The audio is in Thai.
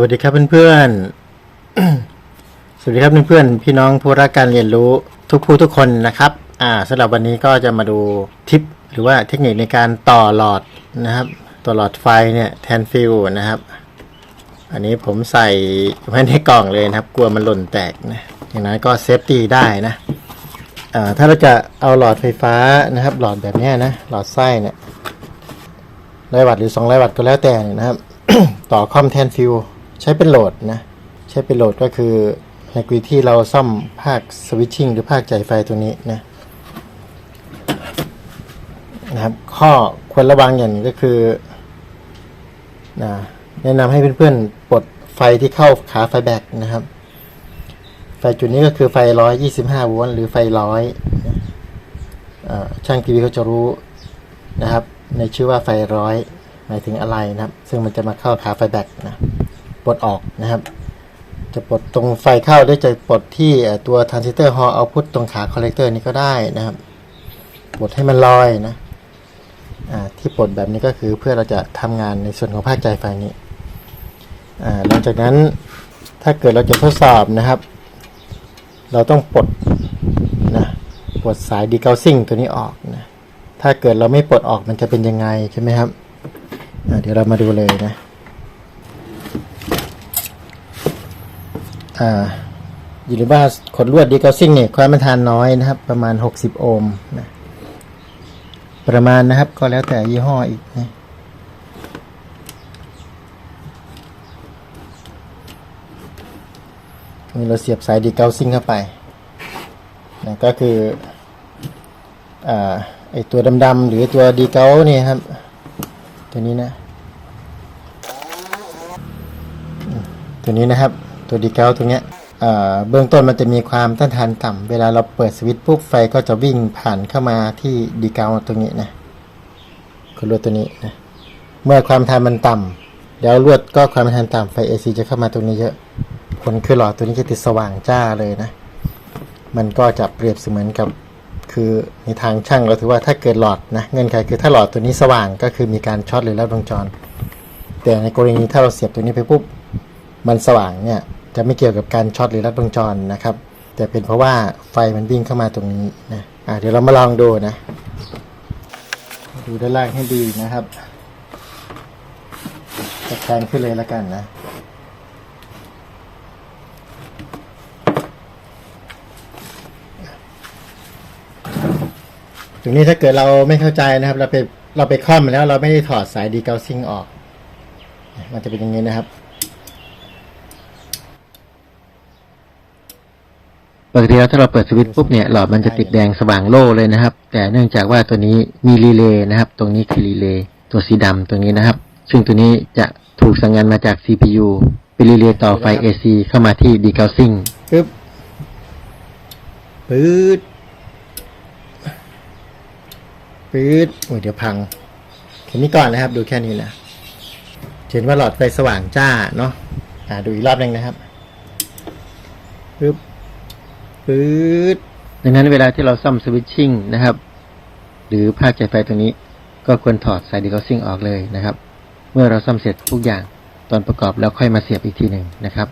วัสดีครับเพื่อนๆ สวัสดีครับเพื่อนๆ พี่น้องผู้รักการเรียนรู้ทุกผู้ทุกคนนะครับ อ่าสำหรับวันนี้ก็จะมาดูทิป หรือว่าเทคนิคในการต่อหลอดนะครับ ต่อหลอดไฟเนี่ยแทนฟิลนะครับ อันนี้ผมใส่ไว้ในกล่องเลยนะครับ กลัวมันหล่นแตกนะอย่างนั้นก็เซฟตี้ได้นะอ่าถ้าเราจะเอาหลอดไฟฟ้านะครับ หลอดแบบนี้นะ หลอดไส้เนี่ยร้อยวัตต์หรือ200วัตต์ก็แล้วแต่นะครับ ต่อคอมแทนฟิว ใช้เป็นโหลดนะ ใช้เป็นโหลดก็คือในกรณีที่เราซ่อมภาคสวิตชิ่งหรือภาคจ่ายไฟตัวนี้นะนะครับ ข้อควรระวังอย่างก็คือนะแนะนำให้เพื่อนๆปลดไฟที่เข้าขาไฟแบตนะครับ ไฟจุดนี้ก็คือไฟ125โวลต์หรือไฟร้อยช่างทีวีเขาจะรู้นะครับ ในชื่อว่าไฟร้อยหมายถึงอะไรนะครับ ซึ่งมันจะมาเข้าขาไฟแบตนะ ปลดออกนะครับ จะปลดตรงไฟเข้าได้จะปลดที่ตัวทรานซิสเตอร์ฮอลเอาพุทตรงขาคอลเลกเตอร์นี้ก็ได้นะครับปลดให้มันลอยนะที่ปลดแบบนี้ก็คือเพื่อเราจะทำงานในส่วนของภาคใจไฟนี้หลังจากนั้นถ้าเกิดเราจะทดสอบนะครับ เราต้องปลดนะปลดสายดีเกาซิ่งตัวนี้ออกนะถ้าเกิดเราไม่ปลดออกมันจะเป็นยังไงใช่ไหมครับเดี๋ยวเรามาดูเลยนะ อ่าอย่าลืมว่าขดลวดดีเกาซิ่งเนี่ยความมันทานน้อยนะครับ ประมาณ 60 โอห์มนะประมาณนะครับก็แล้วแต่ยี่ห้ออีกนะนี่เราเสียบสายดีเกาซิ่งเข้าไปนะก็คืออ่าไอตัวดำๆหรือตัวดีเกาเนี่ยครับ ตัวนี้นะ ตัวนี้นะครับ ตัวดีเกลตัวเนี้ยเบื้องต้นมันจะมีความต้านทานต่ำเวลาเราเปิดสวิตช์ปุ๊บไฟก็จะวิ่งผ่านเข้ามาที่ดีเกลตรงนี้นะคือลวดตัวนี้นะเมื่อความทานมันต่ำแล้วลวดก็ความทานต่ำไฟ AC จะเข้ามาตรงนี้เยอะ ผลคือหลอดตัวนี้จะติดสว่างจ้าเลยนะ มันก็จะเปรียบเสมือนกับคือในทางช่างเราถือว่าถ้าเกิดหลอดนะเงื่อนไขคือถ้าหลอดตัวนี้สว่างก็คือมีการช็อตหรือลัดวงจร แต่ในกรณีถ้าเราเสียบตัวนี้ไปปุ๊บมันสว่างเนี่ย จะไม่เกี่ยวกับการช็อตหรือรัดวงจรนะครับ แต่เป็นเพราะว่าไฟมันวิ่งเข้ามาตรงนี้นะะเดี๋ยวเรามาลองดูนะ ดูด้านล่างให้ดีนะครับตะแคงขึ้นเลยแล้วกันนะตรงนี้ถ้าเกิดเราไม่เข้าใจนะครับ เราไปเราไปคล่อมแล้วเราไม่ได้ถอดสายดีเกาซิ่งออก มันจะเป็นอย่างนี้นะครับ ปกติแล้วถ้าเราเปิดสวิตช์ปุ๊บเนี่ยหลอดมันจะติดแดงสว่างโล่เลยนะครับ แต่เนื่องจากว่าตัวนี้มีรีเลย์นะครับ ตรงนี้คือรีเลย์ตัวสีดำตรงนี้นะครับ ซึ่งตัวนี้จะถูกสั่งงานมาจาก CPU เป็นรีเลย์ต่อไฟ AC เข้ามาที่ decoupling ปึ๊บปื๊ดปื๊ดโอ้ยเดี๋ยวพังแค่นี้ก่อนนะครับ ดูแค่นี้นะเห็นว่าหลอดไฟสว่างจ้าเนาะอ่าดูอีกรอบหนึงนะครับปึ๊บ ปื๊ดดังนั้นเวลาที่เราซ่อมสวิตชิ่งนะครับ หรือภาคจ่ายไฟตรงนี้ ก็ควรถอดสายดีคอซิ่งออกเลยนะครับ เมื่อเราซ่อมเสร็จทุกอย่างตอนประกอบแล้วค่อยมาเสียบอีกทีหนึ่งนะครับ